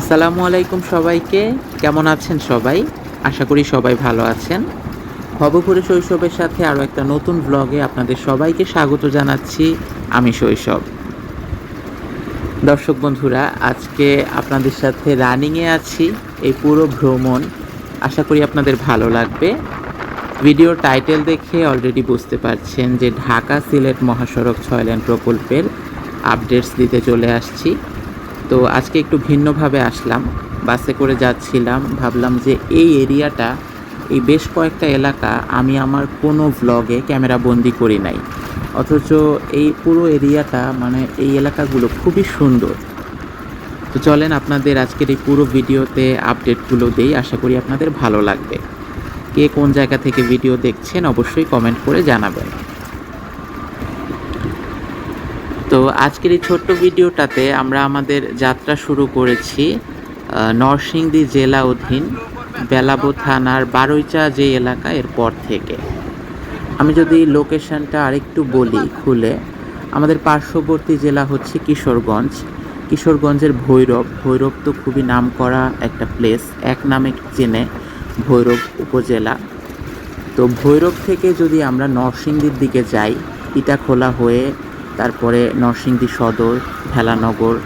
আসসালামু আলাইকুম সবাইকে। কেমন আছেন সবাই? আশা করি সবাই ভালো আছেন। ভবপুরে শৈশবের সাথে আরও একটা নতুন ব্লগে আপনাদের সবাইকে স্বাগত জানাচ্ছি আমি শৈশব। দর্শক বন্ধুরা, আজকে আপনাদের সাথে রানিংয়ে আছি, এই পুরো ভ্রমণ। আশা করি আপনাদের ভালো লাগবে। ভিডিও টাইটেল দেখে অলরেডি বুঝতে পারছেন যে ঢাকা সিলেট মহাসড়ক ছয় লেন প্রকল্পের আপডেটস দিতে চলে আসছি। তো আজকে একটু ভিন্নভাবে আসলাম। বাসে করে যাচ্ছিলাম, ভাবলাম যে এই এরিয়াটা, এই বেশ কয়েকটা এলাকা আমি আমার কোনো ভ্লগে ক্যামেরা বন্দি করি নাই। অথচ এই পুরো এরিয়াটা মানে এই এলাকাগুলো খুবই সুন্দর। তো চলেন আপনাদের আজকের এই পুরো ভিডিওতে আপডেটগুলো দেই, আশা করি আপনাদের ভালো লাগবে। কে কোন জায়গা থেকে ভিডিও দেখছেন, অবশ্যই কমেন্ট করে জানাবেন তো আজকের এই ছোট্ট ভিডিওটাতে আমরা আমাদের যাত্রা শুরু করেছি নরসিংদী জেলা অধীন বেলাবো থানার বারৈচা যে এলাকা এর পর থেকে। আমি যদি লোকেশনটা আরেকটু বলি খুলে, আমাদের পার্শ্ববর্তী জেলা হচ্ছে কিশোরগঞ্জ। কিশোরগঞ্জের ভৈরব ভৈরব তো খুবই নামকরা একটা প্লেস এক নামে চেনে ভৈরব উপজেলা। তো ভৈরব থেকে যদি আমরা নরসিংদীর দিকে যাই ইটাখোলা হয়ে তারপরে নরসিংদী সদর, ভেলানগর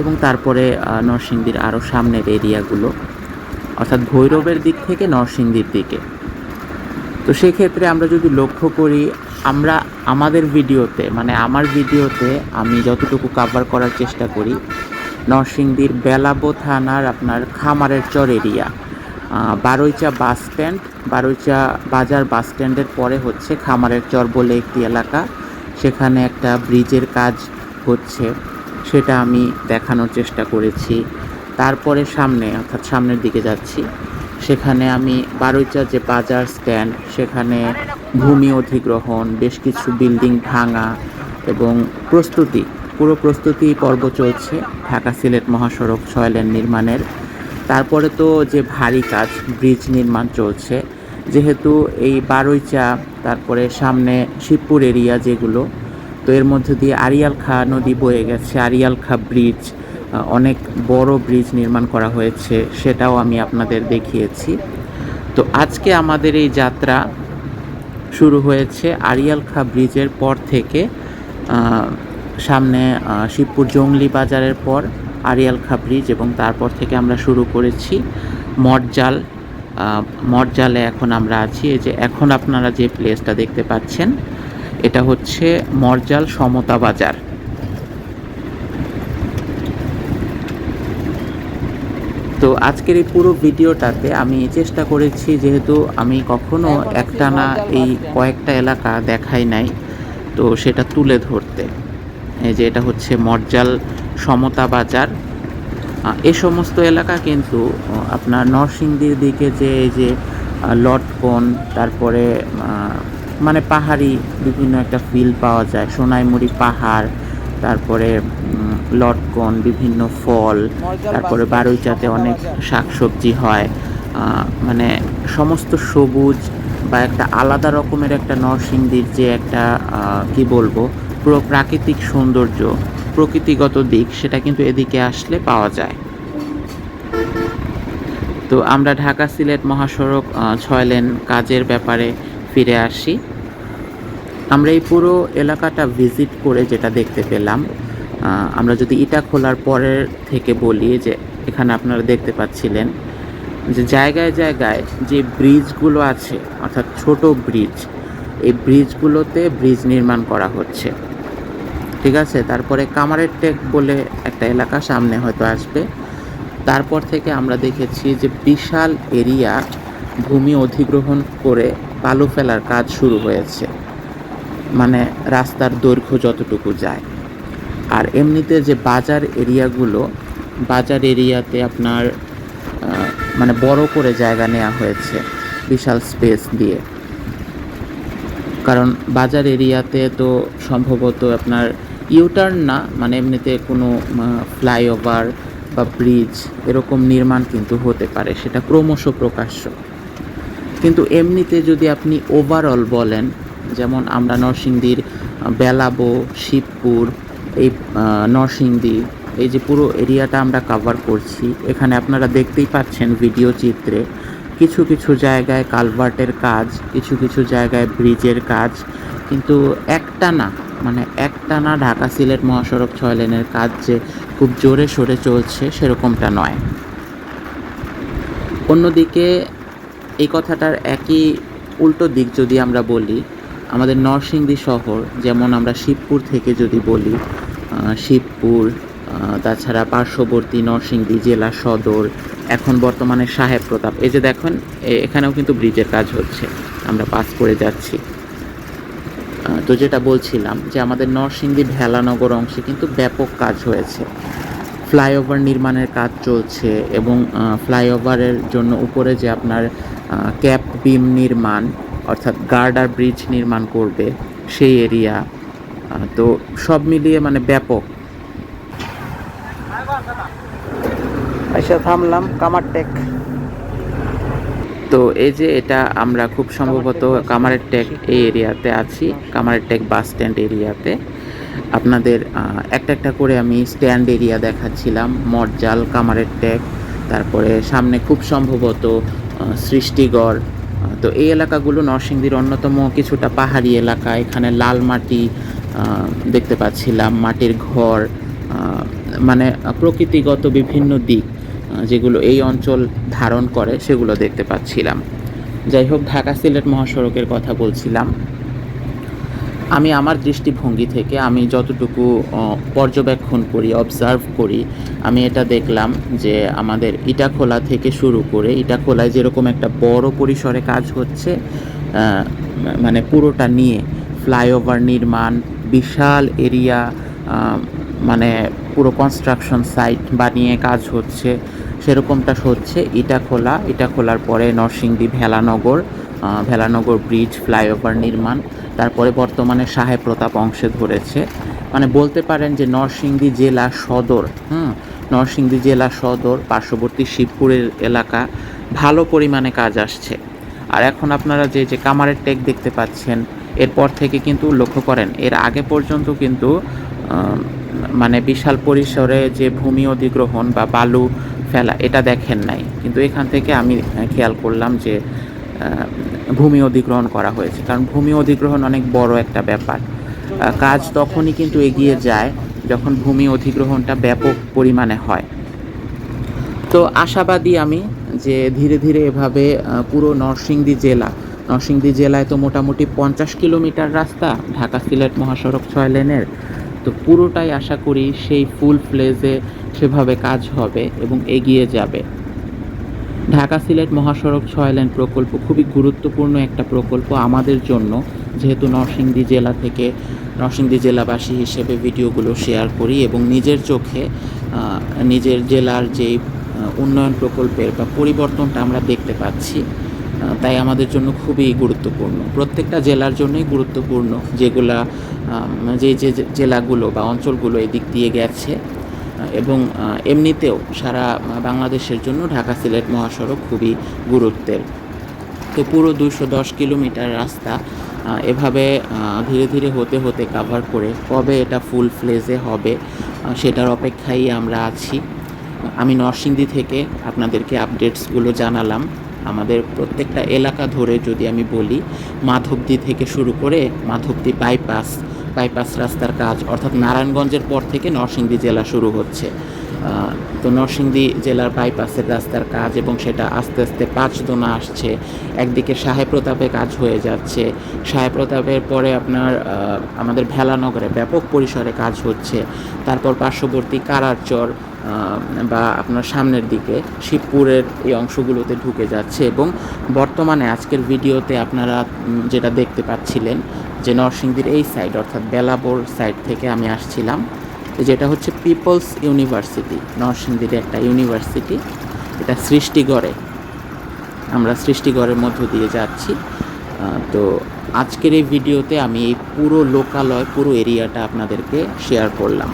এবং তারপরে নরসিংদীর আরও সামনের এরিয়াগুলো, অর্থাৎ ভৈরবের দিক থেকে নরসিংদীর দিকে। তো সেক্ষেত্রে আমরা যদি লক্ষ্য করি, আমরা আমাদের ভিডিওতে মানে আমার ভিডিওতে আমি যতটুকু কাভার করার চেষ্টা করি, নরসিংদীর বেলাবো থানার আপনার খামারের চর এরিয়া বারৈচা বাস স্ট্যান্ড বারৈচা বাজার বাস স্ট্যান্ডের পরে হচ্ছে খামারের চর বলে একটি এলাকা। সেখানে একটা ব্রিজের কাজ হচ্ছে, সেটা আমি দেখানোর চেষ্টা করেছি। তারপরে সামনে, অর্থাৎ সামনের দিকে যাচ্ছি, সেখানে আমি বারৈচা যে বাজার স্ট্যান্ড, সেখানে ভূমি অধিগ্রহণ, বেশ কিছু বিল্ডিং ভাঙা এবং প্রস্তুতি, পুরো প্রস্তুতি পর্ব চলছে ঢাকা সিলেট মহাসড়ক ছয় লেন নির্মাণের। তারপরে তো যে ভারী কাজ, ব্রিজ নির্মাণ চলছে, যেহেতু এই বারৈচা তারপরে সামনে শিবপুর এরিয়া যেগুলো, তো এর মধ্যে দিয়ে আরিয়াল খা নদী বয়ে গেছে আরিয়াল খা ব্রিজ অনেক বড় ব্রিজ নির্মাণ করা হয়েছে, সেটাও আমি আপনাদের দেখিয়েছি। তো আজকে আমাদের এই যাত্রা শুরু হয়েছে আরিয়াল খা ব্রিজের পর থেকে সামনে শিবপুর জংলি বাজারের পর আরিয়াল খা ব্রিজ এবং তারপর থেকে আমরা শুরু করেছি মঠজাল আহ, মঠজালে এখন আমরা আছি। এই যে এখন আপনারা যে প্লেসটা দেখতে পাচ্ছেন এটা হচ্ছে মরজাল সমতা বাজার। তো আজকের এই পুরো ভিডিওটাতে আমি চেষ্টা করেছি যেহেতু আমি কখনো একটানা এই কয়েকটা এলাকা দেখাই নাই তো সেটা তুলে ধরতে। এই যে এটা হচ্ছে মরজাল সমতা বাজার। এ সমস্ত এলাকা কিন্তু আপনার নরসিংদীর দিকে যে এই যে লটকন তারপরে মানে পাহাড়ি বিভিন্ন একটা ফিল পাওয়া যায়। সোনাইমুড়ি পাহাড় তারপরে লটকন বিভিন্ন ফল তারপরে বারুইচাতে অনেক শাকসবজি হয়। মানে সমস্ত সবুজ বা একটা আলাদা রকমের একটা নরসিংদীর যে একটা কি বলব পুরো প্রাকৃতিক সৌন্দর্য প্রকৃতিগত দিক, সেটা কিন্তু এদিকে আসলে পাওয়া যায়। তো আমরা ঢাকা সিলেট মহাসড়ক ছয় লেন কাজের ব্যাপারে ফিরে আসি। আমরা এই পুরো এলাকাটা ভিজিট করে যেটা দেখতে পেলাম আমরা যদি ইটা খোলার পরের থেকে বলি যে এখানে আপনারা দেখতে পাচ্ছিলেন যে জায়গায় জায়গায় যে ব্রিজগুলো আছে, অর্থাৎ ছোট ব্রিজ, এই ব্রিজগুলোতে ব্রিজ নির্মাণ করা হচ্ছে। ঠিক আছে? তারপরে কামারের টেক বলে একটা এলাকা সামনে হয়তো আসবে। তারপর থেকে আমরা দেখেছি যে বিশাল এরিয়া ভূমি অধিগ্রহণ করে বালু ফেলার কাজ শুরু হয়েছে। মানে রাস্তার দৈর্ঘ্য যতটুকু যায়। আর এমনিতে যে বাজার এরিয়াগুলো, বাজার এরিয়াতে আপনার মানে বড় করে জায়গা নেওয়া হয়েছে বিশাল স্পেস দিয়ে। কারণ বাজার এরিয়াতে তো সম্ভবত আপনার ইউটার্ন না মানে এমনিতে কোনো ফ্লাইওভার বা ব্রিজ এরকম নির্মাণ কিন্তু হতে পারে, সেটা ক্রমশ প্রকাশ্য। কিন্তু এমনিতে যদি আপনি ওভারঅল বলেন, যেমন আমরা নরসিংদীর বেলাবো, শিবপুর, এই নরসিংদী, এই যে পুরো এরিয়াটা আমরা কাভার করছি, এখানে আপনারা দেখতেই পাচ্ছেন ভিডিও চিত্রে কিছু কিছু জায়গায় কালভার্টের কাজ, কিছু কিছু জায়গায় ব্রিজের কাজ, কিন্তু একটা না মানে একটা না ঢাকা সিলেট মহাসড়ক ছয় লেনের কাজ যে খুব জোরে সোরে চলছে সেরকমটা নয়। অন্যদিকে এই কথাটার একই উল্টো দিক যদি আমরা বলি, আমাদের নরসিংদী শহর, যেমন আমরা শিবপুর থেকে যদি বলি শিবপুর তাছাড়া পার্শ্ববর্তী নরসিংদী জেলা সদর, এখন বর্তমানে সাহেব প্রতাপ। এই যে দেখেন এখানেও কিন্তু ব্রিজের কাজ হচ্ছে। আমরা পাস করে যাচ্ছি। তো যেটা বলছিলাম, যে আমাদের নরসিংদী ভেলানগর অংশে কিন্তু ব্যাপক কাজ হয়েছে। ফ্লাইওভার নির্মাণের কাজ চলছে এবং ফ্লাইওভারের জন্য উপরে যে আপনার ক্যাপ বিম নির্মাণ, অর্থাৎ গার্ডার ব্রিজ নির্মাণ করবে সেই এরিয়া তো সব মিলিয়ে মানে ব্যাপক। এসে থামলাম কামারটেক। তো এই যে এটা আমরা খুব সম্ভবত কামারের টেক এই এরিয়াতে আছি, কামারের টেক বাস স্ট্যান্ড এরিয়াতে। আপনাদের একটা একটা করে আমি স্ট্যান্ড এরিয়া দেখাচ্ছিলাম মরজাল কামারের টেক, তারপরে সামনে খুব সম্ভবত সৃষ্টিগড়। তো এই এলাকাগুলো নরসিংদীর অন্যতম কিছুটা পাহাড়ি এলাকা, এখানে লাল মাটি দেখতে পাচ্ছিলাম, মাটির ঘর মানে প্রকৃতিগত বিভিন্ন দিক। যেগুলো এই অঞ্চল ধারণ করে, সেগুলো দেখতে পাচ্ছিলাম। যাই হোক ঢাকা সিলেট মহাসড়কের কথা বলছিলাম। আমি আমার দৃষ্টিভঙ্গি থেকে আমি যতটুকু পর্যবেক্ষণ করি অবজার্ভ করি, আমি এটা দেখলাম যে আমাদের ইটাখোলা থেকে শুরু করে, ইটাখোলায় যেরকম একটা বড় পরিসরে কাজ হচ্ছে মানে পুরোটা নিয়ে, ফ্লাইওভার নির্মাণ, বিশাল এরিয়া মানে পুরো কনস্ট্রাকশন সাইট বানিয়ে কাজ হচ্ছে, সেরকমটা হচ্ছে ইটাখোলা। ইটাখোলার পরে নরসিংদী ভেলানগর ভেলানগর ব্রিজ ফ্লাইওভার নির্মাণ, তারপরে বর্তমানে সাহেব প্রতাপ অংশে ধরেছে। মানে বলতে পারেন যে নরসিংদী জেলা সদর, হুম, নরসিংদী জেলা সদর, পার্শ্ববর্তী শিবপুরের এলাকা, ভালো পরিমাণে কাজ আসছে। আর এখন আপনারা যে যে কামারের টেক দেখতে পাচ্ছেন, এরপর থেকে কিন্তু লক্ষ্য করেন, এর আগে পর্যন্ত কিন্তু মানে বিশাল পরিসরে যে ভূমি অধিগ্রহণ বা বালু ফেলা, এটা দেখেন নাই। কিন্তু এখান থেকে আমি খেয়াল করলাম যে ভূমি অধিগ্রহণ করা হয়েছে। কারণ ভূমি অধিগ্রহণ অনেক বড় একটা ব্যাপার। কাজ তখনই কিন্তু এগিয়ে যায় যখন ভূমি অধিগ্রহণটা ব্যাপক পরিমাণে হয়। তো আশাবাদী আমি যে ধীরে ধীরে এভাবে পুরো নরসিংদী জেলা, নরসিংদী জেলায় তো মোটামুটি পঞ্চাশ কিলোমিটার রাস্তা, ঢাকা সিলেট মহাসড়ক ছয় লেনের তো পুরোটাই আশা করি সেই ফুল ফ্লেজে সেভাবে কাজ হবে এবং এগিয়ে যাবে। ঢাকা সিলেট মহাসড়ক ছয় লেন প্রকল্প খুবই গুরুত্বপূর্ণ একটা প্রকল্প আমাদের জন্য। যেহেতু নরসিংদী জেলা থেকে নরসিংদী জেলাবাসী হিসেবে ভিডিওগুলো শেয়ার করি এবং নিজের চোখে নিজের জেলার যেই উন্নয়ন প্রকল্পের বা পরিবর্তনটা আমরা দেখতে পাচ্ছি। তাই আমাদের জন্য খুবই গুরুত্বপূর্ণ। প্রত্যেকটা জেলার জন্যই গুরুত্বপূর্ণ যেগুলা যে যে জেলাগুলো বা অঞ্চলগুলো এদিক দিয়ে গেছে। এবং এমনিতেও সারা বাংলাদেশের জন্য ঢাকা সিলেট মহাসড়ক খুবই গুরুত্বের। তো পুরো দুশো দশ কিলোমিটার রাস্তা এভাবে ধীরে ধীরে হতে হতে কাভার করে কবে এটা ফুল ফ্লেজে হবে সেটার অপেক্ষায় আমরা আছি। আমি নরসিংদী থেকে আপনাদেরকে আপডেটসগুলো জানালাম। আমাদের প্রত্যেকটা এলাকা ধরে যদি আমি বলি, মাধবদী থেকে শুরু করে মাধবদী বাইপাস বাইপাস রাস্তার কাজ, অর্থাৎ নারায়ণগঞ্জের পর থেকে নরসিংদী জেলা শুরু হচ্ছে। তো নরসিংদী জেলার বাইপাসের রাস্তার কাজ এবং সেটা আস্তে আস্তে পাঁচদোনা আসছে। একদিকে সাহেব প্রতাপে কাজ হয়ে যাচ্ছে। সাহেব প্রতাপের পরে আপনার আমাদের ভেলানগরে ব্যাপক পরিসরে কাজ হচ্ছে। তারপর পার্শ্ববর্তী কারারচর বা আপনার সামনের দিকে শিবপুরের এই অংশগুলোতে ঢুকে যাচ্ছে এবং বর্তমানে আজকের ভিডিওতে আপনারা যেটা দেখতে পাচ্ছিলেন যে নরসিংদীর এই সাইড অর্থাৎ বেলাবোর সাইড থেকে আমি আসছিলাম। যেটা হচ্ছে পিপলস ইউনিভার্সিটি নরসিংদীর একটা ইউনিভার্সিটি এটা সৃষ্টিগড়ে। আমরা সৃষ্টিগড়ের মধ্য দিয়ে যাচ্ছি। তো আজকের এই ভিডিওতে আমি এই পুরো লোকালয়, পুরো এরিয়াটা আপনাদেরকে শেয়ার করলাম।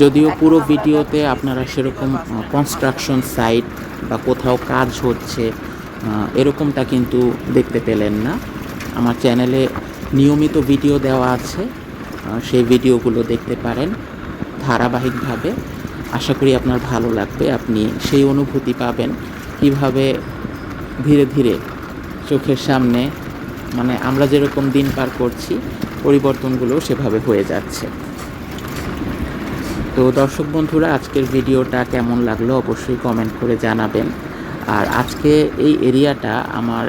যদিও পুরো ভিডিওতে আপনারা সেরকম কনস্ট্রাকশন সাইট বা কোথাও কাজ হচ্ছে এরকমটা কিন্তু দেখতে পেলেন না। আমার চ্যানেলে নিয়মিত ভিডিও দেওয়া আছে সেই ভিডিওগুলো দেখতে পারেন। ধারাবাহিকভাবে। আশা করি আপনার ভালো লাগবে। আপনি সেই অনুভূতি পাবেন কীভাবে ধীরে ধীরে চোখের সামনে মানে আমরা যেরকম দিন পার করছি, পরিবর্তনগুলো সেভাবে হয়ে যাচ্ছে। তো দর্শক বন্ধুরা, আজকের ভিডিওটা কেমন লাগল অবশ্যই কমেন্ট করে জানাবেন। আর আজকে এই এরিয়াটা আমার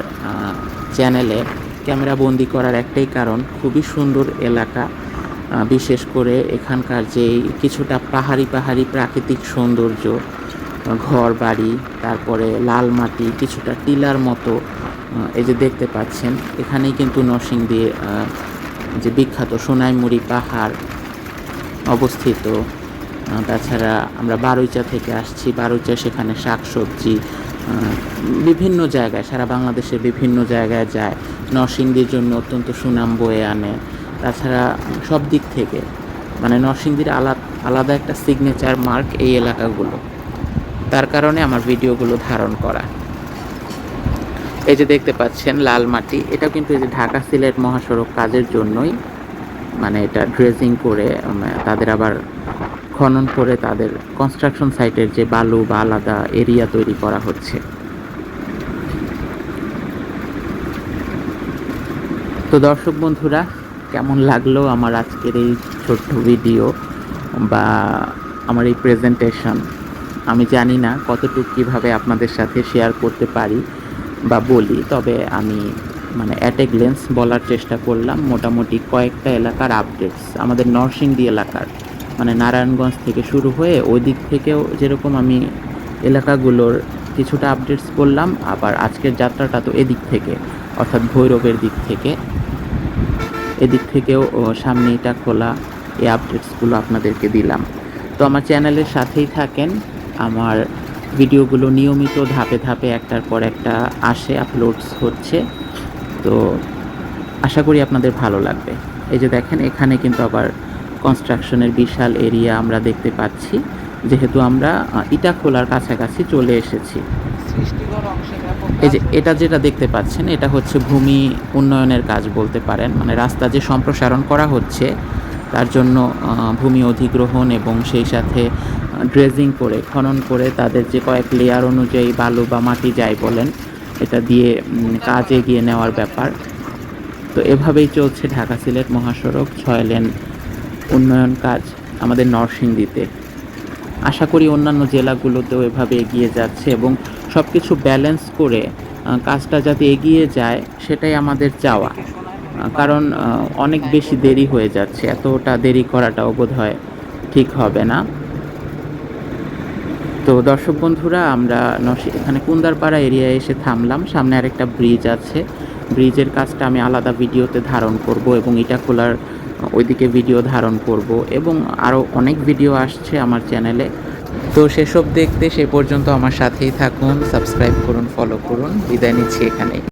চ্যানেলে ক্যামেরা বন্দি করার একটাই কারণ, খুবই সুন্দর এলাকা। বিশেষ করে এখানকার যে কিছুটা পাহাড়ি পাহাড়ি প্রাকৃতিক সৌন্দর্য ঘর বাড়ি, তারপরে লাল মাটি, কিছুটা টিলার মতো এই যে দেখতে পাচ্ছেন, এখানেই কিন্তু নরসিংদী যে বিখ্যাত সোনাইমুড়ি পাহাড় অবস্থিত। তাছাড়া আমরা বারুইচা থেকে আসছি, বারুইচা সেখানে শাকসবজি বিভিন্ন জায়গায়, সারা বাংলাদেশের বিভিন্ন জায়গায় যায়। নরসিংদীর জন্য অত্যন্ত সুনাম বয়ে আনে। তাছাড়া সব দিক থেকে মানে নরসিংদীর আলাদা আলাদা একটা সিগনেচার মার্ক এই এলাকাগুলো। তার কারণে আমার ভিডিওগুলো ধারণ করা। এই যে দেখতে পাচ্ছেন লাল মাটি এটা কিন্তু এই যে ঢাকা সিলেট মহাসড়ক কাজের জন্যই মানে এটা ড্রেজিং করে তাদের আবার খনন করে তাদের কনস্ট্রাকশন সাইটের যে বালু বা আলাদা এরিয়া তৈরি করা হচ্ছে। তো দর্শক বন্ধুরা কেমন লাগল আমার আজকের এই ছোট্ট ভিডিও বা আমার এই প্রেজেন্টেশন আমি জানি না কতটুকু কীভাবে আপনাদের সাথে শেয়ার করতে পারি বা বলি, তবে আমি মানে অ্যাট এ গ্লেন্স বলার চেষ্টা করলাম মোটামুটি কয়েকটা এলাকার আপডেটস আমাদের নরসিংদী এলাকার মানে নারায়ণগঞ্জ থেকে শুরু হয়ে ওই দিক থেকেও যেরকম আমি এলাকাগুলোর কিছুটা আপডেটস করলাম, আবার আজকের যাত্রাটা তো এদিক থেকে, অর্থাৎ ভৈরবের দিক থেকে। এদিক থেকেও সামনে এটা খোলা, এই আপডেটসগুলো আপনাদেরকে দিলাম। তো আমার চ্যানেলের সাথেই থাকেন। আমার ভিডিওগুলো নিয়মিত ধাপে ধাপে একটার পর একটা আসে, আপলোডস হচ্ছে। তো আশা করি আপনাদের ভালো লাগবে। এই যে দেখেন, এখানে কিন্তু আবার কনস্ট্রাকশনের বিশাল এরিয়া আমরা দেখতে পাচ্ছি। যেহেতু আমরা ইটা খোলার কাছাকাছি চলে এসেছি। এই যে এটা যেটা দেখতে পাচ্ছেন এটা হচ্ছে ভূমি উন্নয়নের কাজ বলতে পারেন। মানে রাস্তা যে সম্প্রসারণ করা হচ্ছে তার জন্য ভূমি অধিগ্রহণ এবং সেই সাথে ড্রেজিং করে খনন করে তাদের যে কয়েক লেয়ার অনুযায়ী বালু বা মাটি যাই বলেন এটা দিয়ে কাজ এগিয়ে নেওয়ার ব্যাপার। তো এভাবেই চলছে ঢাকা সিলেট মহাসড়ক ছয় লেন উন্নয়ন কাজ আমাদের নরসিংদীতে। আশা করি অন্যান্য জেলাগুলোতেও এভাবে এগিয়ে যাচ্ছে এবং সব কিছু ব্যালেন্স করে কাজটা যাতে এগিয়ে যায়, সেটাই আমাদের চাওয়া। কারণ অনেক বেশি দেরি হয়ে যাচ্ছে, এতটা দেরি করাটাও বোধ হয় ঠিক হবে না। তো দর্শক বন্ধুরা, আমরা এখানে কুন্দারপাড়া এরিয়ায় এসে থামলাম। সামনে আরেকটা ব্রিজ আছে। ব্রিজের কাজটা আমি আলাদা ভিডিওতে ধারণ করব এবং এটা খোলার ওইদিকে ভিডিও ধারণ করব এবং আরও অনেক ভিডিও আসছে আমার চ্যানেলে তো সেসব দেখতে সে পর্যন্ত আমার সাথেই থাকুন সাবস্ক্রাইব করুন ফলো করুন। বিদায় নিচ্ছি এখানেই।